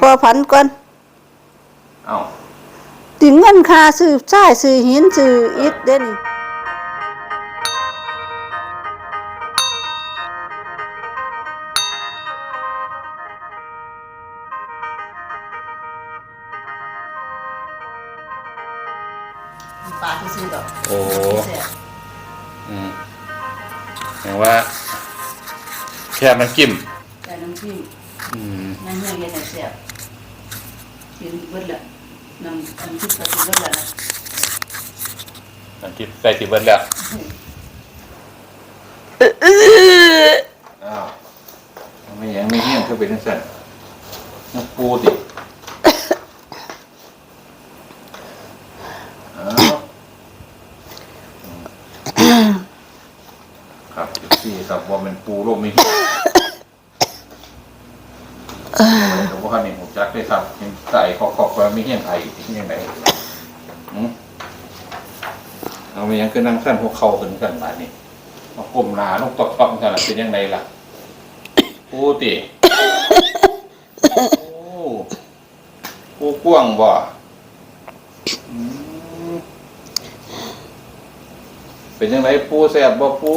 พ่อพันก่อนเอ้าติเงินค่าซื้อทรายซื้อหินซื้ออิฐเด้นี่ปลาที่ซื้อดอกโอ้อืมแปลว่าแค่มันกิมแต่น้ำจิ้มอืม น้ำเงี้ยเย็นแซ่บ กินเบิดละน้ำน้ำจิ้มก็กินเบิดละนะมันกินใส่สิเบิดแล้วอ้าวไม่ยังไม่เฮี้ยงก็เป็นจังซั่นน้ำปูติอ้าวครับสี่ครับว่ามันปูโลกไม่เฮี้ยงหลวงพ่อนี่ผมจักได้ครับยัง ใส่ขอกๆว่าไม่เฮี้ยงไทยยังไงอืมเอาไปยังคือนั่งขั้นหัวเข่าขึ้นกันบานี้มากลมหนาลงตอกตอกกันเป็นยังไงล่ะปูติปูกว้างบ่เป็นยังไงปูแสบบ่ปู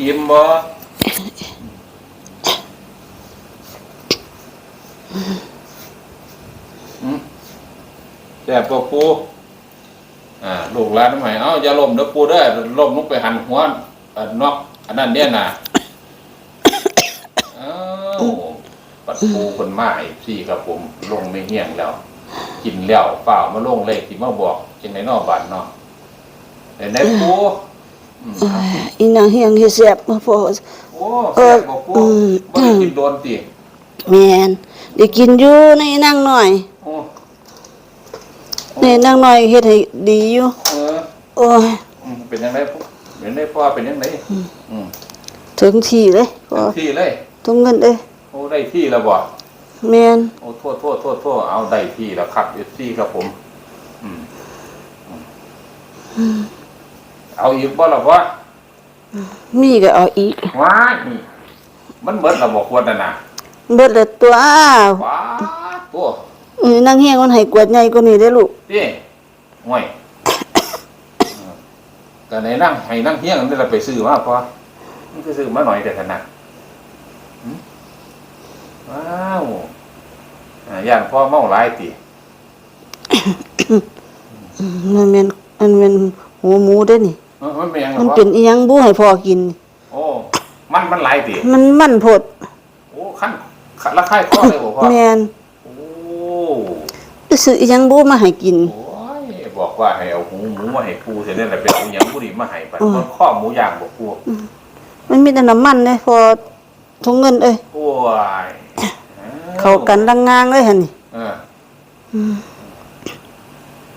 อิ่มบ่ แสบบ่ปูอ่าลูกหลานทำไมเอ้าอย่าล้มเด้อปูเด้อล้มลงไปหันหัวอันนอกอันนั้นเนี่ยน่ะเอ้าปัดปูคนมาอีกสี่ครับผมลงไม่เหี้ยงแล้ว กินแล้วเปล่ามาลงเลขที่มาบอกจังไหนนอกบ้านเนาะแต่ไหนปูอืมอีนางเฮียงเฮ็ดแซ่บมาพอ โอ้แซ่บบอกปูอืมบ่ได้กินโดนติ แม่นได้กินอยู่ในนางน้อยโอ้ในนางน้อยเฮ็ดให้ดีอยู่เออโอ้ยอืมเป็นยังไงปูเป็นได้พ่อเป็นยังไงอืมถึงที่เลยพอเต็มที่เลยตรงเงินเอ้ยโอ้ได้ที่แล้วบ่ แม่นโอ้โทษโทษโทษโทษเอาได้ที่แล้วครับเอฟซีครับผม อืมอืมเอาอีกบ่ล่ะวะมีก็เอาอีก ว้ายมันเบิดระบอกควรน่ะนะเบิดละตัว ว้าตัว เอ้ยนางเฮียงมันให้กวดใหญ่กว่านี้ได้อลูก นี่ห่วยเออก็ไหนนั่งให้นั่งเฮี้ยงนี่เราไปซื้อมาพอมันคือซื้อมาหน่อยแต่ขนาดหืมว้าวอ่าย่านพ่อเมาหลายติมันแม่นมันแม่นหัวหมูเด้อนี่เออมันเป็นหยังหรอมันวะเป็นอีหยังบ่ให้พ่อกิน โอ้ มันมันหลายติมันมันโพดโอ้ขั้นขั้นละค่ายข้อเลยบอกพ่อแม่นโอ้ ไปซื้ออีหยังบ่มาให้กิน โอ้ยบอกว่าให้เอาหูหมูมาให้ปูเสร็จแล้วไปเอาหยังบุรีมาให้ปัดอืมคนข้อหมูย่างบอกปูมันมีแต่น้ำมันเด้พอทงเงินเอ้ยโอ้ยเข้ากันลังงางเลยหั่นนี่เออ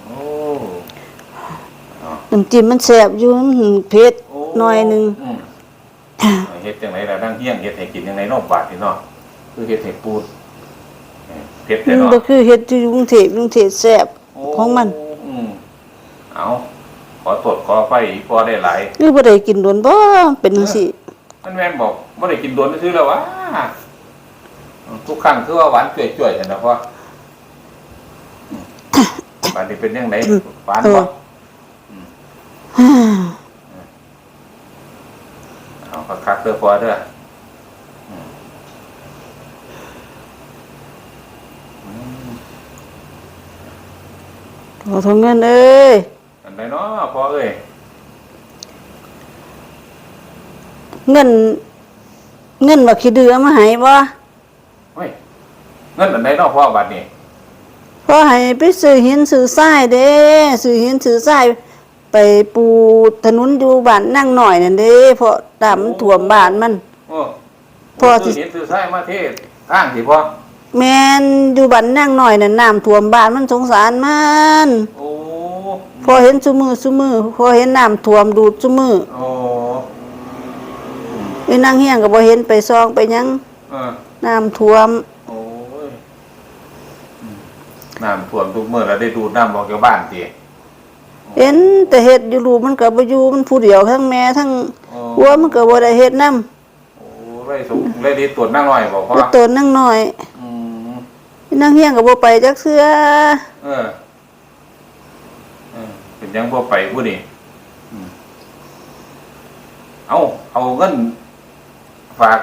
โอ้น้ำจิ้มมันแซ่บอยู่มันเผ็ดโอ้หน่อยหนึง มเฮ็ดจังไหนล่ะนั่งเฮี้ยงเฮ็ดให้กินจังไหนนอกบาทนี่เนาะคือเฮ็ดให้ปู เออเผ็ดแต่มันเนาะบ่คือเฮ็ดอยู่กรุงเทพกรุงเทพแซ่บโของมันอืมเอาขอตรวจขอไฟอีกพอได้หลายหรือบ่ได้กินโดนบ่เป็นจังซี่มันแม่นบอกไม่ได้กินโดนซื้อแล้ววะทุกครั้งคือว่าหวานจ่วยๆเห็นนะพ่ออืมบานนี้เป็นยังไงหวานบ่เอาคักๆเด้อพ่อเด้ออืมอืม ข อทงเงินเอ้ยอันไหนเนาะพ่อเอ้ยเงิน เงินว่าขี้ดื้อเอามาให้บ่เฮ้ยเงินอันไหนเนาะพ่อบัดนี้พอให้ไปซื้อหินซื้อทรายเด้ซื้อหินซื้อทรายไปปูถนนอยู่บ้านนั่งหน่อยนั่นเด้เพราะน้ำมันท่วมบ้านมัน โอ้พ่อสิ ซื้อเห็นซื้อไส้มาเทศอ้างสิพ่อ แม่นอยู่บ้านนั่งหน่อยนั่นน้ำท่วมบ้านมันสงสารมันโอ้พอเห็นซุมือซุมือพอเห็นน้ำท่วมดูดซุมือโอ้ไอ้นางเฮียงก็บ่เห็นไปซองไปหยังเออน้ำท่วม โอ้ยอืมน้ำท่วมทุกเมื่อแล้วได้ดูดน้ำบอกจากบ้านตีเห็นแต่เฮ็ดอยู่รูมันก็บ่อยู่มันผู้เดียวทั้งแม่ทั้งโอ้ผัวมันก็บ่ได้เฮ็ดนำโอ้ไรสุกไรดีตรวจนั่งหน่อยบอกก็ว่าตัวนั่งน้อยอืม นั่งเฮียงก็บ่ไปจักเทื่อเออเออเป็นหยังบ่ไปผู้นี่อืมเอาเอาเงินฝาก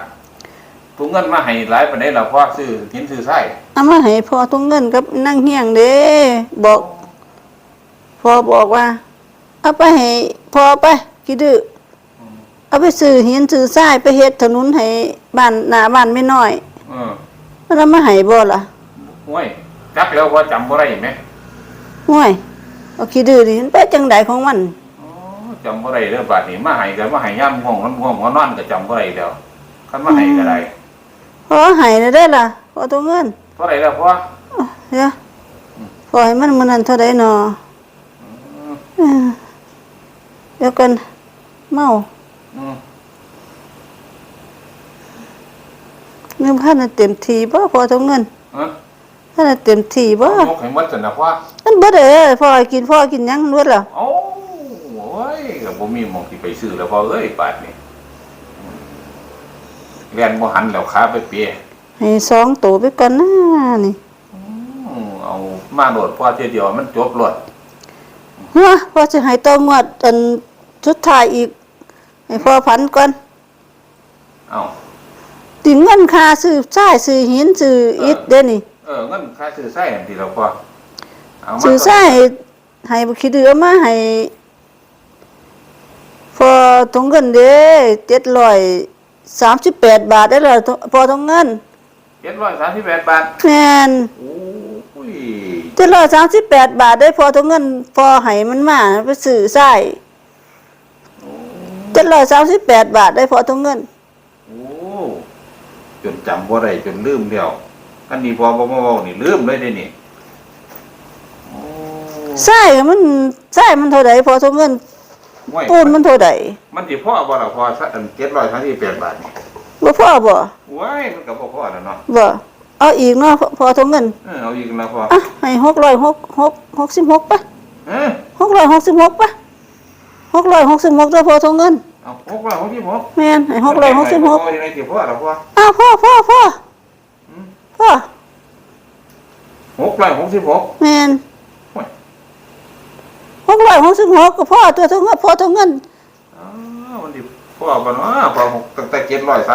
ถุงเงินมาให้หลายปานใดล่ะพ่อซื้อหินซื้อทรายเอามาให้พ่อทุงเงินกับนั่งเฮียงเด้บอกพ่อบอกว่า เอาไปให้พ่อไปกี่ดื้อเอาไปซื้อหินซื้อทรายไปเฮ็ดถนนให้บ้านหน้าบ้านไม่น้อยเออมันเอามาให้บ่ล่ะ ห่วยจักแล้วว่าจำบ่ได้ไหมห่วยเอาขี้ดื้อนี่มันไปจังไดของมัน อ๋อจำบ่ได้เด้อบาดนี้มาให้ก็มาให้ย่ำง่วงนอนง่วงหัวนอนก็จำบ่ได้แล้วคันมาให้ก็ได้พอให้ได้ได้ล่ะพอตัวเงินเท่าไหร่แล้วพ่อเดี๋ยวพอให้มันมันนั้นเท่าใดหนอเออเดี๋ยวกันเมาอืมเงินพันน่ะเต็มทีบ่พอตัวเงินเอ อพันน่ะเต็มทีบ่ยกให้หมดซั่นนะพ่อมันเบ่ได้เอ้ยพ่อให้กินพ่อกินหยังรวดแล้วเอ้าโอ้ยก็บ่มีหมองที่ไปซื้อแล้วพ่อเอ้ยบาดนี้อืมเรียนบ่หันแล้วขาไปเปียให้สองตัวไปก่อนนะนี่อืมเอามาโหลดพ่อเทียเดียวมันจบโลดหัวพ่อสิให้ต่องวดอันสุดท้ายอีกให้พ่อพันก่อน เอ้า ติเงินค่าซื้อทรายซื้อหินซื้ออิฐเด้นี่ เออเงินค่าซื้อไส้อันที่เราพ่อเอามาซื้อทรายให้บ่คิดเดือมาให้พอทงเงินเด้738บาทได้แล้วพอทงเงิน738บาทแม่นโอ้ย738บาทได้พอทงเงิน พอให้มันมาไปซื้อทราย738บาทได้พอทงเงินโอ้จนจำบ่ได้จนลืมแล้ว อันนี้พอบ่มาเว้านี่ลืมเลยเด้นี่โอ้ทรายมันทรายมันเท่าใดพอทงเงินห่วยปูนมันเท่าใดมันสิพ่อบ่ล่ะพอสักอัน738บาทนี่บ่พอบ่ว้ายมันก็บ่พอแล้วเนาะบ่เอาอีกเนาะพอพอทงเงินเออเอาอีกแล้วพออะให้หกร้อยหกหกหกสิบหกปะเออหกร้อยหกสิบหกปะหกร้อยหกสิบหกเด้อพอทงเงินเอา666แม่นให้หกร้อยหกสิบหกเอายังไงสิพ่อล่ะ พ่ออ้าวพ่อพ่อพ่ออืมพ่อ666แม่นโอ้ยหกร้อยหกสิบหกก็พ่อตัวทงเงินพอทงเงินอ้าวมันสิพ่อบ่เนาะพอหกตั้งแต่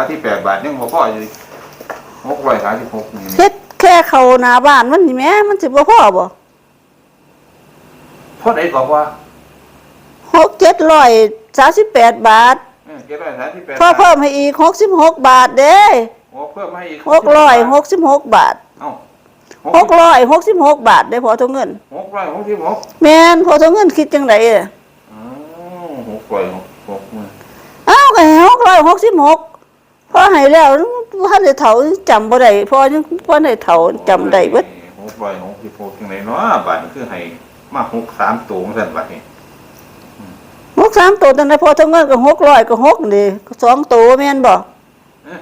738บาทยังบ่พออยู่636นี่เฮ็ดแค่เข้าหน้าบ้านมันนี่แหม่มันสิบ่พ่อบ่พอได้ก็ว่าหกเจ็ดร้อยสามสิบแปดบาทเออ738พ่อเพิ่มให้อีกหกสิบหกบาทเด้ โอ้เพิ่มให้อีกหกร้อยหกสิบหกบาทเอ้าหกร้อยหกสิบหกบาทได้พอทงเงิน666แม่นพอทงเงินคิดจังไดอะอ้าว666มื้ออ้าวก็หกร้อยหกสิบหกพอให้แล้วพ่อได้เฒ่าจำบ่ได้พอยังพ่อได้เฒ่าจำได้เบิด666จังไดเนาะบาทนี้คือให้มา63ตัวจังซั่นบัดนี้หกสามตัวตั้งแต่พอทำเงินก็หกร้อยก็หกนี่สองตัวแม่นบ่เอ้อ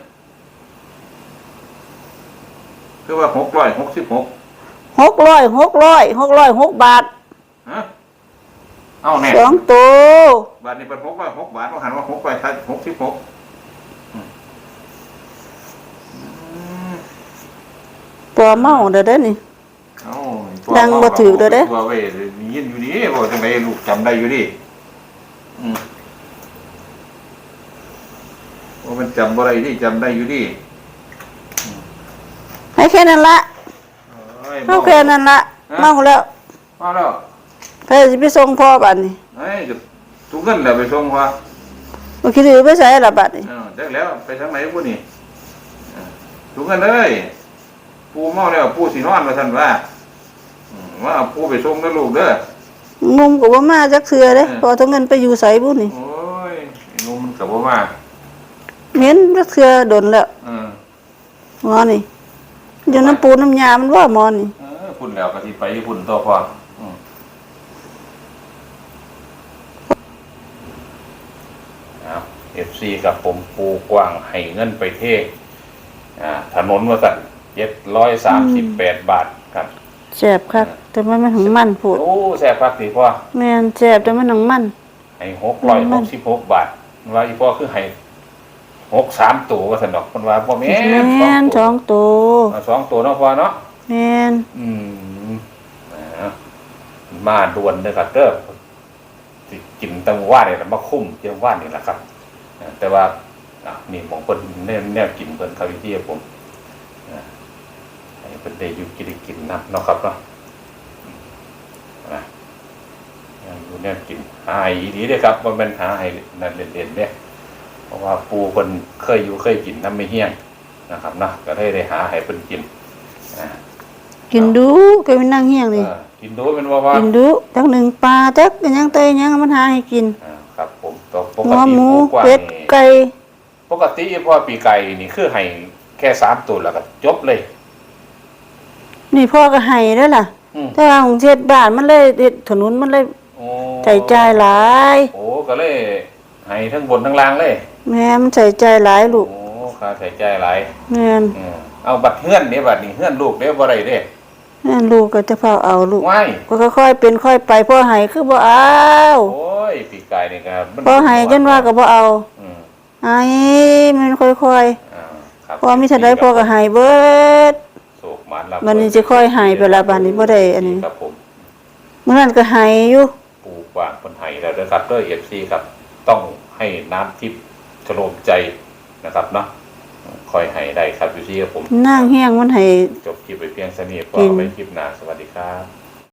คือว่า666หกร้อยหกร้อยหกร้อยหกบาทฮะเอ้าแน่สองตัวบาทนี้เป็น606บาทว่าหันว่า666อืมอืมปอเมาเด้อเด้อนี่เอ้าดังบ่ถือเด้อเด้ตัวเว้ยยินอยู่นี่บ่จังไดลูกจำได้อยู่ดิอืมว่ามันจำบ่ได้ดิจำได้อยู่ดิให้ แค่นั้นละเอ้ยเอาแค่นั้นละเมาแล้วมาแล้วไปสิไปส่งพ่อบัดนี้เอ้ยก็ทุกเงินแล้วไปส่งพ่อบ่คิดถือไปใส่ละบัดนี้เออจักแล้วไปทางไหนพุ่นนี่เออทุกเงินเลยปูเมาแล้วปูสินอนว่าซั่นว่าอืมว่าเอาปูไปส่งเด้อลูกเด้อมุมก็บ่มาจักเทื่อเด้เออพอทำเงินไปอยู่ไสบุนี่โอ้ยไอ้หนุ่มมันก็บ่มาเหม็นจักเทื่อดนแล้วเออหมอนี่ อยู่น้ำปูน้ำยามันว่าหมอนี่เออพุ่นแล้วก็สิไปพุ่นต่อพออืมเอา FC กับผมปูกว้างให้เงินไปเทอ่าถนนว่าสั่น738บาทครับแซ่บคักแต่มันมันถึงมันพูดโอ้แซ่บคักสิพ่อ แม่นแซ่บแต่มันถึงมันให้666บาทว่าอีพ่อคือให้ 63ตัวว่าซั่นดอกเพิ่นว่าบ่แม่นแม่นสสอองงตัวตัวสองตัวเนาะพ่อเนาะแม่นอืมนะมาดวนเด้อครับเด้อสิกินตังว่าเนี่ยมาคุ้มเจียงว่านนี่แหละครับอ่าแต่ว่าอะนี่หมองเพิ่นแนวแนวกินเพิ่นเขาที่ผมอ่าให้เพิ่นได้อยู่กินได้กินนะเนาะครับเนาะอืมนะยังอยู่แนวกินหาให้อีดีเด้อครับบ่แม่นหาให้นั่นเล่นๆเด้ เพราะว่าปูเพิ่นเคยอยู่เคยกินน้ำไม่เฮี้ยงนะครับเนาะก็ได้ได้หาให้เพิ่นกินอ่ากินดูก็ไปนั่งเฮียงนี่เออกินดูเป็นว่าว่ากินดูจักหนึ่งปลาจักเป็นหยังเตยหยังมันหาให้กินอ่าครับผมตัวปหักวติหมูปูกว้างเป็ดนี่ไก่ปกติพ่อปีไก่นี่คือให้แค่สามตัวแล้วก็จบเลย นี่พ่อก็ให้แล้วล่ะอืมแต่ว่าของเช็ดบ้านมันเลยเฮ็ดถนนมันเลยโอ้ใส่ใจหลาย โอ้ก็เลย ให้ทั้งบนทั้งล่างเลยแม่มันใส่ใจหลายลูกโอ้ค่าใส่ใจหลายแม่นอืมเอาบัตรเฮือนนี่บัตรนี่เฮือนลูกเด้บ่ได้เด้แม่นลูกก็จะเฝ้าเอาลูกว้ายก็ค่อยๆเป็นค่อยไปพ่อให้คือบ่เอาโอ้ยปีไก่นี่ก็มันพ่อให้จนว่าก็บ่เอาอืมไอ้มันค่อยอ่าครับๆพ่อมีเท่าใดพ่อก็ให้เบิด โศกหมานรับวันนี้จะค่อยให้ไปละบัดนี้บ่ได้อันนี้ ครับผม มื้อนั้นก็ให้อยู่ ปลูกวางคนไห้แล้วนะครับด้วยเอฟซีครับ ต้อง ให้น้ำทิพย์ชโลมใจนะครับเนาะคอยให้ได้ครับอยู่ที่กับผม นั่งเฮียงมันให้จบคลิปไปเพียงสนิทก็กินไปคลิปหน้าสวัสดีครับ